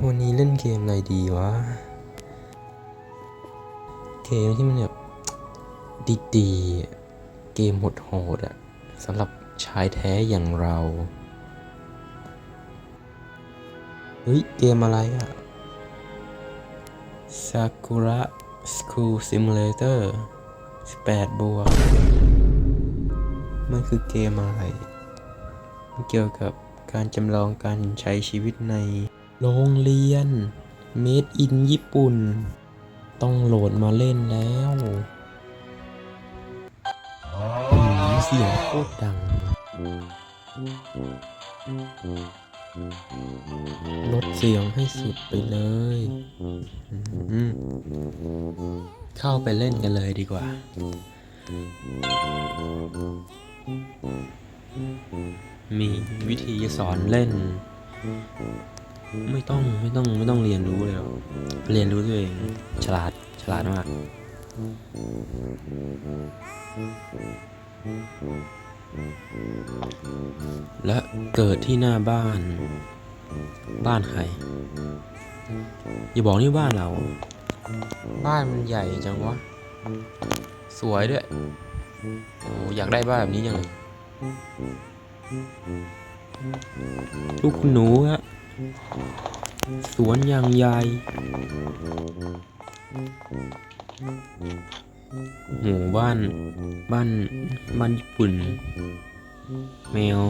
วันนี้เล่นเกมอะไรดีวะ เกมที่มันแบบดีๆ เกมโหดๆอะสำหรับชายแท้อย่างเรา เฮ้ย เกมอะไรอะ Sakura School Simulator 18บวกมันคือเกมอะไร มันเกี่ยวกับการจำลองการใช้ชีวิตใน โรงเรียน Made in ญี่ปุ่น ต้องโหลดมาเล่นแล้วอืมเสียงโคตรดัง ลดเสียงให้สุดไปเลย เข้าไปเล่นกันเลยดีกว่า มีวิธีสอนเล่น ไม่ต้องไม่ต้องไม่ต้องเรียนรู้เลยหรอกเรียนรู้ตัวเองฉลาดฉลาดมากและเกิดที่หน้าบ้าน บ้านใคร อย่าบอกนี่บ้านเรา บ้านมันใหญ่จังวะ สวยด้วย โอ้อยากได้บ้านแบบนี้จังเลยลูกคุณหนูฮะ สวนยางใหญ่หมู่บ้าน บ้าน บ้านญี่ปุ่น แมว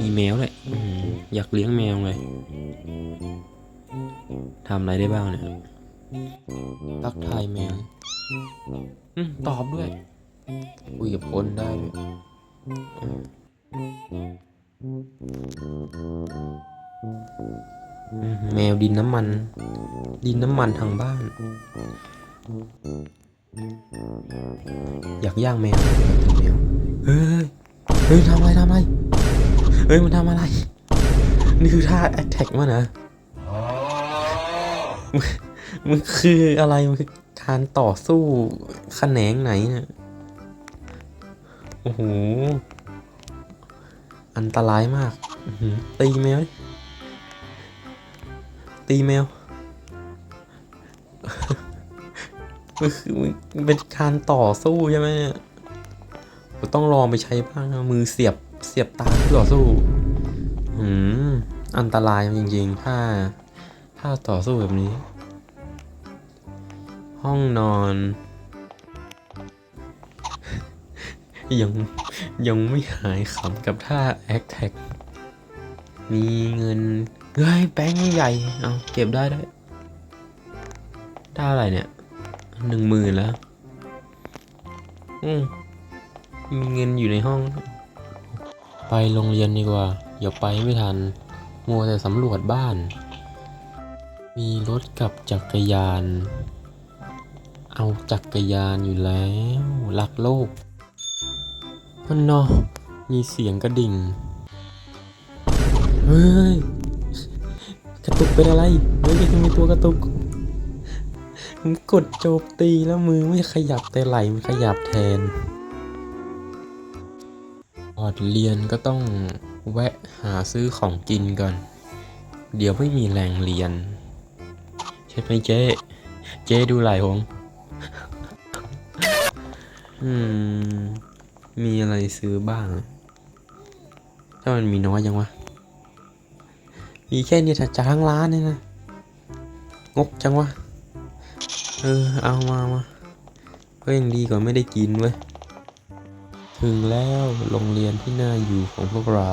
มีแมวเลยอยากเลี้ยงแมวเลยทำอะไรได้บ้างเนี่ยทักทายแมวอืมตอบด้วย คุยกับคนได้ด้วย แมวดินน้ำมัน ดินน้ำมันทางบ้าน อยากย่างแมวแมวเฮ้ยเฮ้ยทำอะไรทำอะไรเฮ้ยมันทำอะไร นี่คือท่าแอคแท็กมันนะมันมันคืออะไร มันคือการต่อสู้แขนงไหนเนี่ยโอ้โห อันตรายมากอื้อหือตีแมวดิ ตีแมวมันคือมันเป็นการต่อสู้ใช่ไหมเนี่ยผมต้องลองไปใช้บ้างนะมือเสียบเสียบตาต่อสู้อืมอันตรายจริงๆ ถ้า ถ้าต่อสู้แบบนี้ ห้องนอน ยังยังไม่หายขำกับท่าแอคแท็กมีเงิน เฮ้ยแบงค์ใหญ่ เอาเก็บได้ได้ได้อะไรเนี่ยหนึ่งหมื่นแล้ว อืมมีเงินอยู่ในห้อง ไปโรงเรียนดีกว่า อย่าไปไม่ทัน มัวแต่สำรวจบ้าน มีรถกับจักรยาน เอาจักรยานอยู่แล้วรักโลกมันนาะมีเสียงกระดิ่ง เฮ้ย กระตุกเป็นอะไรเฮ้ยยังมีตัวกระตุกมันกดโจมตีแล้วมือไม่ขยับแต่ไหลมันขยับแทนก่อนเรียนก็ต้องแวะหาซื้อของกินก่อน เดี๋ยวไม่มีแรงเรียน ใช่ไหมเจ๊ เจ๊ดูไหลหงอืม มีอะไรซื้อบ้าง ถ้ามันมีน้อยยังวะ มีแค่นี้ถ้าจะทั้งร้านเนี่ยนะ งกจังวะ เออ เอามามาก็ยังดีกว่าไม่ได้กินเว้ย ถึงแล้วโรงเรียนที่น่าอยู่ของพวกเรา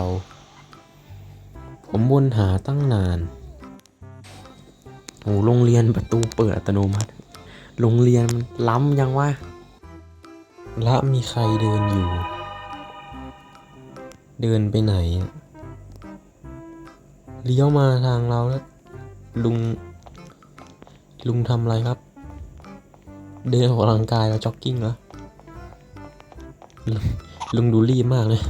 ผมวนหาตั้งนานโอ้โรงเรียนประตูเปิดอัตโนมัติ โรงเรียนมันล้ำยังวะและมีใครเดินอยู่ เดินไปไหนอะ เลี้ยวมาทางเราแล้ว ลุง ลุงทำอะไรครับ เดินออกกำลังกายแล้วจ็อกกิ้งเหรอลุงลุงดูรีบมากเลย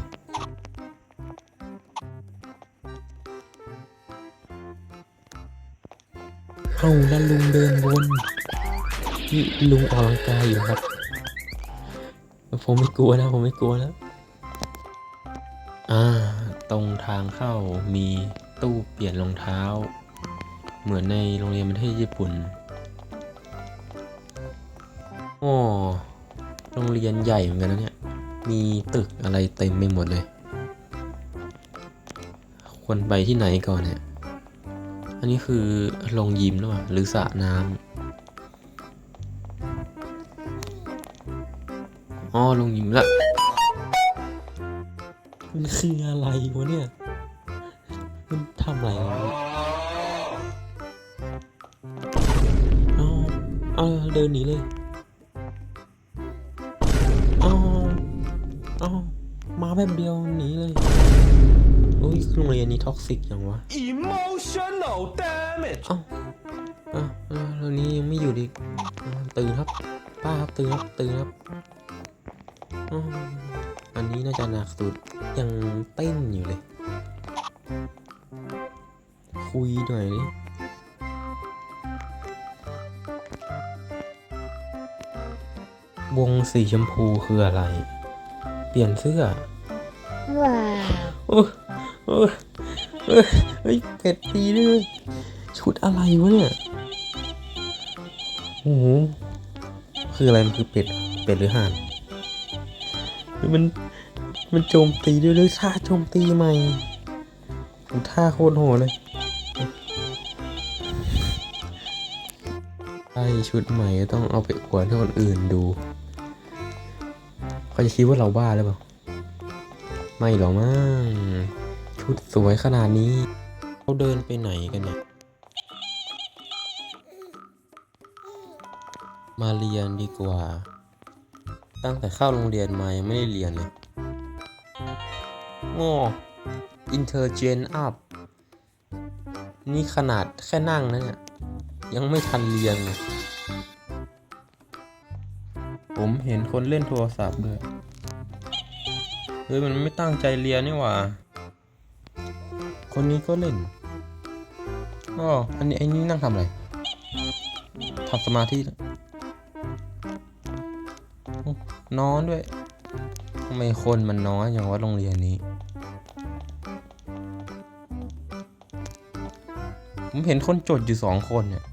เอ้าแล้วลุงเดินวนนี่ลุงออกกำลังกายอยู่ครับ ผมไม่กลัวนะ ผมไม่กลัวแล้ว อ่า ตรงทางเข้ามี ตู้เปลี่ยนรองเท้า เหมือนในโรงเรียนประเทศญี่ปุ่น โอ๋อโรงเรียนใหญ่เหมือนกันนะเนี่ย มีตึกอะไรเต็มไปหมดเลย ควรไปที่ไหนก่อนเนี่ย อันนี้คือโรงยิมหรือเปล่าหรือสระน้ำอ๋อโรงยิมละมันคืออะไรวะเนี่ย มันทำอะไรวะเอาเอาเดินหนีเลยเอาเอามาแบบเดียวหนีเลยโอ้ยโรงเรียนนี้ท็อกซิกจังวะ Emotional damage เอ้าเอ้าเอ้าแล้วนี้ยังไม่อยู่อีกเอ้าตื่นครับ ป้าครับตื่นครับตื่นครับอ้าวอันนี้น่าจะหนักสุดยังเต้นอยู่เลย คุยหน่อยดิวงสีชมพูคืออะไร เปลี่ยนเสื้อ ว้าวโอ้โอ้เอ้ยเฮ้ยเป็ดตีด้วยชุดอะไรวะเนี่ยโอ้โหคืออะไรมันคือเป็ดเหรอเป็ดหรือห่านเฮ้ยมัน มันโจมตีด้วยด้วยท่าโจมตีใหม่ดูท่าโคตรโหดเลย ไอชุดใหม่ต้องเอาไปอวดให้คนอื่นดู เขาจะคิดว่าเราบ้าหรือเปล่า ไม่หรอกมั้ง ชุดสวยขนาดนี้เราเดินไปไหนกันเนี่ย มาเรียนดีกว่า ตั้งแต่เข้าโรงเรียนมายังไม่ได้เรียนเลยโอ้อินเทอร์เจนอัพนี่ขนาดแค่นั่งนะเนี่ย ยังไม่ทันเรียน ผมเห็นคนเล่นโทรศัพท์ด้วย เฮ้ย มันไม่ตั้งใจเรียนนี่หว่า คนนี้ก็เล่นอ๋ออันนี้ไอ้นี่นั่งทำอะไรทำสมาธิโอ้นอนด้วยทำไมคนมันน้อยอย่างว่าโรงเรียนนี้ ผมเห็นคนจดอยู่สองคนเนี่ย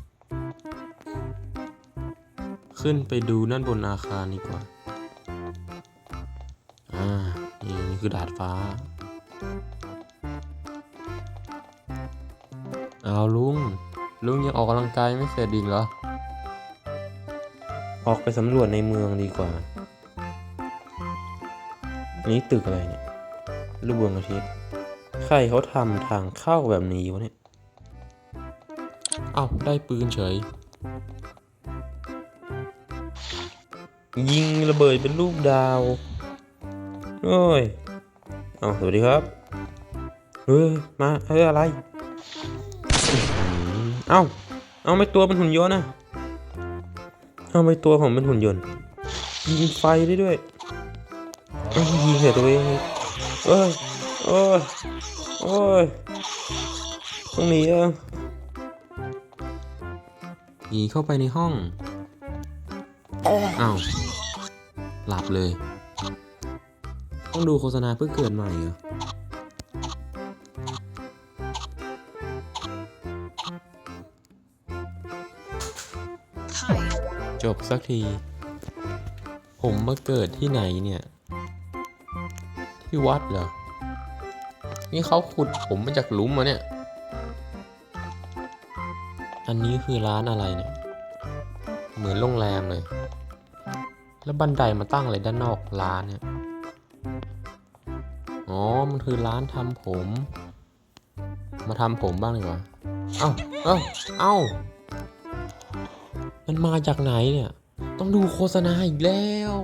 ขึ้นไปดูด้านบนอาคารดีกว่า อ่านี่นี่คือดาดฟ้า เอาลุง ลุงยังออกกำลังกายไม่เสร็จอีกเหรอ ออกไปสำรวจในเมืองดีกว่า อันนี้ตึกอะไรเนี่ย รูปดวงอาทิตย์ ใครเขาทำทางเข้าแบบนี้วะเนี่ย เอ้าได้ปืนเฉย ยิงระเบิดเป็นรูปดาวโอ้ยเอาสวัสดีครับเฮ้ยมาเฮ้ยอะไร เอ้า เอาไม่ตัวเป็นหุ่นยนต์นะเอาไม่ตัวผมเป็นหุ่นยนต์ ยิงไฟได้ด้วยเอ้ยยิงใส่ตัวเองเอ้ยโอ้ยโอ้ยต้องนี้อะหนีเข้าไปในห้อง อ้าว หลับเลย ต้องดูโฆษณาเพื่อเกิดใหม่เหรอจบสักที ผมมาเกิดที่ไหนเนี่ย ที่วัดเหรอ นี่เขาขุดผมมาจากหลุมมาเนี่ย อันนี้คือร้านอะไรเนี่ย เหมือนโรงแรมเลย แล้วบันไดมาตั้งอะไรด้านนอกร้านเนี่ย อ๋อ มันคือร้านทำผม มาทำผมบ้างดีกว่า เอ้า เอ้า เอ้า มันมาจากไหนเนี่ย ต้องดูโฆษณาอีกแล้ว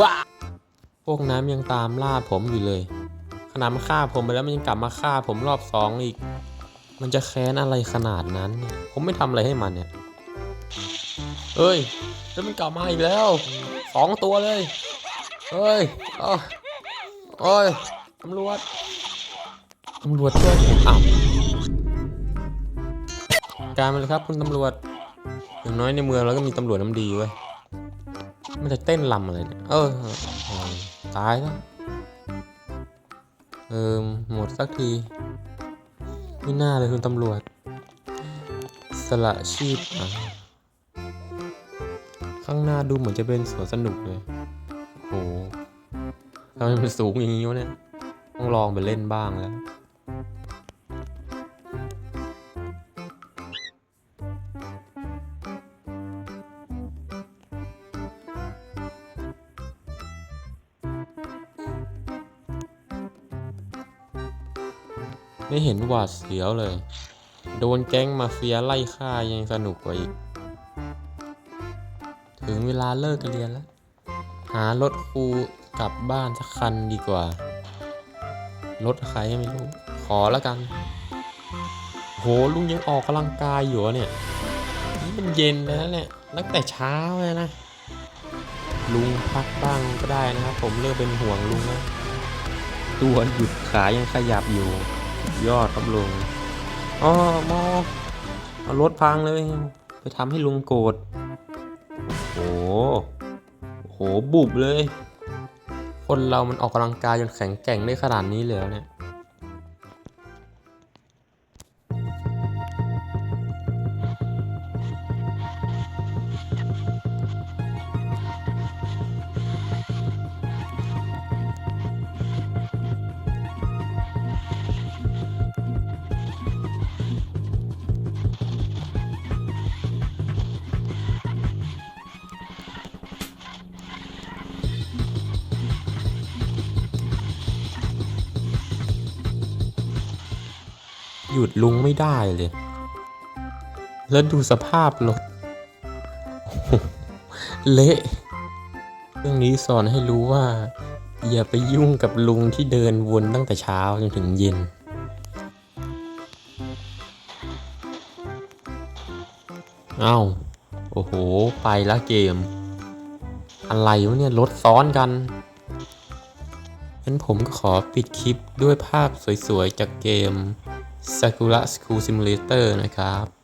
ว้าพวกนั้นยังตามล่าผมอยู่เลย ขนาดมันฆ่าผมไปแล้วมันยังกลับมาฆ่าผมรอบสองอีก มันจะแค้นอะไรขนาดนั้น ผมไม่ทำอะไรให้มันเนี่ย เอ้ยแล้วมันกลับมาอีกแล้วสองตัวเลยเอ้ยเอ้ยโอ้ยตำรวจตำรวจช่วยอ้าวการมาเลยครับคุณตำรวจอย่างน้อยในเมืองเราก็มีตำรวจน้ำดีเว้ยมันจะเต้นลำอะไรเนี่ยเออเออตายแล้วเออหมดสักทีไม่น่าเลยคุณตำรวจ สละชีพอะ ข้างหน้าดูเหมือนจะเป็นสวนสนุกเลยโหทำไมมันสูงอย่างนี้วะเนี่ย ต้องลองไปเล่นบ้างแล้ว ไม่เห็นหวาดเสียวเลย โดนแก๊งมาเฟียไล่ฆ่ายังสนุกกว่าอีก ลาเลิกเรียนแล้ว หารถครูกลับบ้านสักคันดีกว่า รถใครไม่รู้ ขอแล้วกัน โหลุงยังออกกำลังกายอยู่เนี่ย นี่มันเย็นแล้วเนี่ยตั้งแต่เช้าเลยนะ ลุงพักบ้างก็ได้นะครับ ผมเริ่มเป็นห่วงลุงแล้วตัวหยุดขายังขยับอยู่ ยอดครับลุงอ๋อมอเอารถพังเลย ไปทำให้ลุงโกรธ หโอ้โหบุบเลย คนเรามันออกกำลังกายจนแข็งแกร่งได้ขนาดนี้เลยเหรอเนี่ย ยุดลุงไม่ได้เลย แล้วดูสภาพรถเละเรื่องนี้สอนให้รู้ว่า อย่าไปยุ่งกับลุงที่เดินวนตั้งแต่เช้าจนถึงเย็นเอ้า โอ้โห ไปละเกม อะไรวะเนี่ย รถซ้อนกันงั้นผมก็ขอปิดคลิปด้วยภาพสวยๆ จากเกม Sakura School Simulator นะครับ